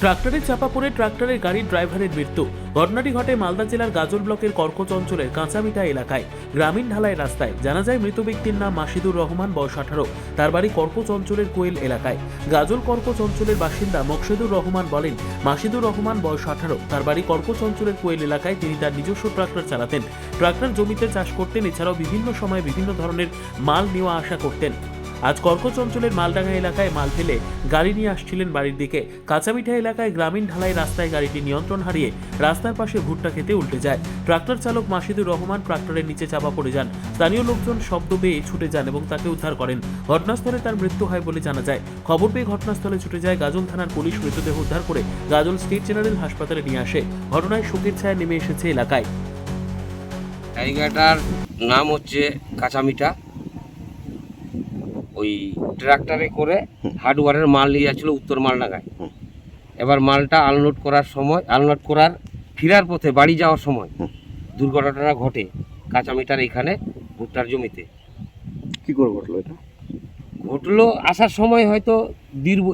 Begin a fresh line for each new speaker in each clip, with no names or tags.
ট্রাক্টরে চাপা পড়ে ট্রাক্টরের গাড়ির ড্রাইভারের মৃত্যু। ঘটনাটি ঘটে মালদা জেলার গাজল ব্লকের কর্কচ অঞ্চলের কাঁচামিটা এলাকায়, গ্রামীণ ঢালাই রাস্তায়। জানা যায়, মৃত ব্যক্তির নাম মাসিদুর রহমান, বয়স আঠারো। তার বাড়ি কর্কচ অঞ্চলের কোয়েল এলাকায়। গাজল কর্কচ অঞ্চলের বাসিন্দা মকসেদুর রহমান বলেন, মাসিদুর রহমান, বয়স আঠারো। তার বাড়ি কর্কচ অঞ্চলের কোয়েল এলাকায়। তিনি তার নিজস্ব ট্রাক্টর চালাতেন। ট্রাক্টর জমিতে চাষ করতেন। এছাড়াও বিভিন্ন সময় বিভিন্ন ধরনের মাল নেওয়া আসা করতেন। আজ কর্কচ অঞ্চলের মালডাঙ্গা এলাকায় মাল ফেলে গাড়ি নিয়ে আসছিলেন বাড়ির দিকে। কাঁচামিঠা এলাকায় গ্রামীণ ঢালাই রাস্তায় গাড়িটি নিয়ন্ত্রণ হারিয়ে রাস্তার পাশে ভুট্টা খেতে উল্টে যায়। ট্রাক্টর চালক মাসিদুর রহমান ট্রাক্টরের নিচে চাপা পড়ে যান। স্থানীয় লোকজন শব্দ পেয়ে ছুটে যান এবং তাকে উদ্ধার করেন। ঘটনাস্থলে তার মৃত্যু হয় বলে জানা যায়। খবর পেয়ে ঘটনাস্থলে ছুটে যায় গাজল থানার পুলিশ মৃতদেহ উদ্ধার করে গাজল স্টেট জেনারেল হাসপাতালে নিয়ে আসে। ঘটনায় শোকের ছায়া নেমে এসেছে এলাকায়।
জায়গাটার নাম হচ্ছে কাঁচামিটা ওই ট্রাক্টরে করে হার্ডওয়ারের মাল নিয়ে যাচ্ছিল উত্তর মালডাঙ্গায়। এবার মালটা আনলোড করার সময় আনলোড করার ফেরার পথে বাড়ি যাওয়ার সময় দুর্ঘটনা ঘটে কাঁচামিটার এখানে ভুট্টার জমিতে।
কি করে ঘটলো এটা?
ঘটলো আসার সময় হয়তো দীর্ঘ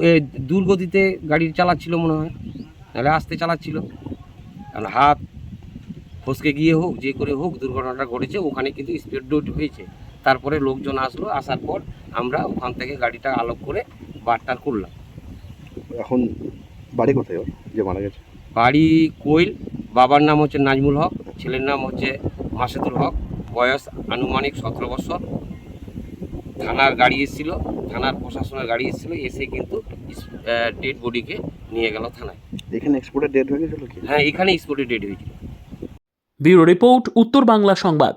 দুর্গতিতে গাড়ি চালাচ্ছিল মনে হয় নাহলে আস্তে চালাচ্ছিল। কারণ হাত ফসকে গিয়ে হোক যে করে হোক দুর্ঘটনাটা ঘটেছে ওখানে কিন্তু স্পিড ডোট হয়েছে। তারপরে লোকজন আসলো আসার পর আমরা ওখান থেকে গাড়িটা আলোক করে বারটার করলাম।
এখন বাড়ি কোথায় ওর? যে মারা গেছে?
বাড়ি কোয়েল বাবার নাম হচ্ছে নাজমুল হক ছেলের নাম হচ্ছে মাসেদুল হক বয়স আনুমানিক সতেরো বছর। থানার গাড়ি এসেছিল থানার প্রশাসনের গাড়ি এসেছিল এসে কিন্তু ডেড বডিকে নিয়ে গেল থানায়।
এখানে এক্সপোর্টের ডেট হয়ে গেছিল কি?
হ্যাঁ এখানে স্পটে ডেড হয়েছিল।
ব্যুরো রিপোর্ট উত্তর বাংলা সংবাদ।